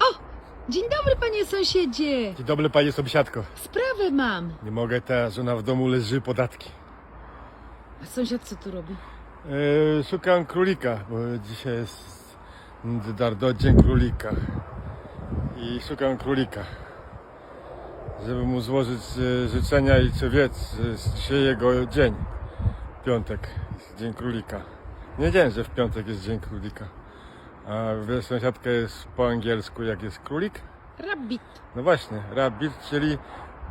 O! Dzień dobry, panie sąsiedzie! Dzień dobry panie sąsiadko. Sprawę mam. Nie mogę, ta żona w domu leży podatki. A sąsiad co tu robi? Yy, szukam królika, bo dzisiaj jest Dardo Dzień Królika. I szukam królika. Żeby mu złożyć e, życzenia i co wiec, że jest dzisiaj jego dzień. Piątek, jest Dzień Królika. Nie wiedziałem, że w piątek jest Dzień Królika. A wiesz, sąsiadka jest po angielsku, jak jest królik? Rabbit. No właśnie, rabbit, czyli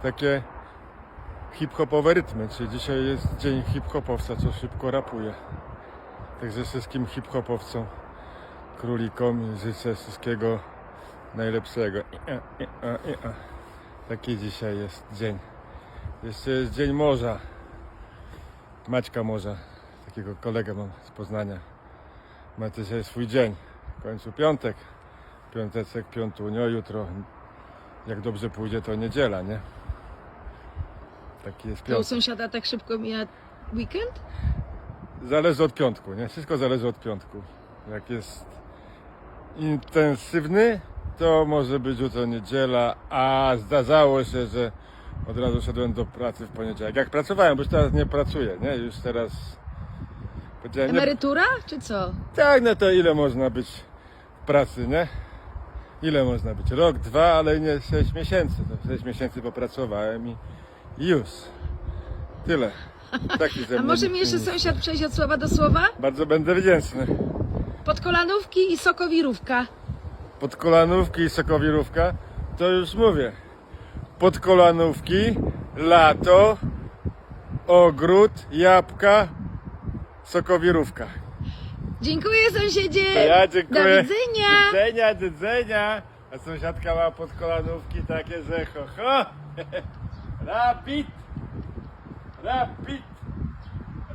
takie hip-hopowe rytmy, czyli dzisiaj jest dzień hip-hopowca, co szybko rapuje. Także wszystkim hip-hopowcom, królikom życzę wszystkiego najlepszego. I, a, i, a, i, a. Taki dzisiaj jest dzień. Jeszcze jest dzień morza. Maćka Morza, takiego kolegę mam z Poznania. Ma dzisiaj swój dzień. W końcu piątek. Piąteczek, piątunio, jutro jak dobrze pójdzie, to niedziela, nie? Taki jest To u piątek. sąsiada tak szybko mija weekend? Zależy od piątku, nie? Wszystko zależy od piątku. Jak jest intensywny, to może być jutro niedziela, a zdarzało się, że od razu szedłem do pracy w poniedziałek. Jak pracowałem, bo już teraz nie pracuję, nie? Już teraz nie, Emerytura, czy co? tak, no to ile można być w pracy, nie? Ile można być? Rok, dwa, ale nie 6 miesięcy. To 6 miesięcy popracowałem i, i już. Tyle. Taki ze A mnie może mi jeszcze sąsiad przejść od słowa do słowa? Bardzo będę wdzięczny. Podkolanówki i sokowirówka. Podkolanówki i sokowirówka, to już mówię. Podkolanówki, lato, ogród, jabłka, sokowirówka. Dziękuję sąsiedzie! To ja dziękuję. Do widzenia! Do widzenia, do widzenia. A sąsiadka ma podkolanówki takie, że ho, ho. Rapid. Rapid.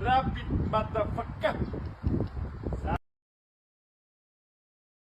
Rapid, motherfucker.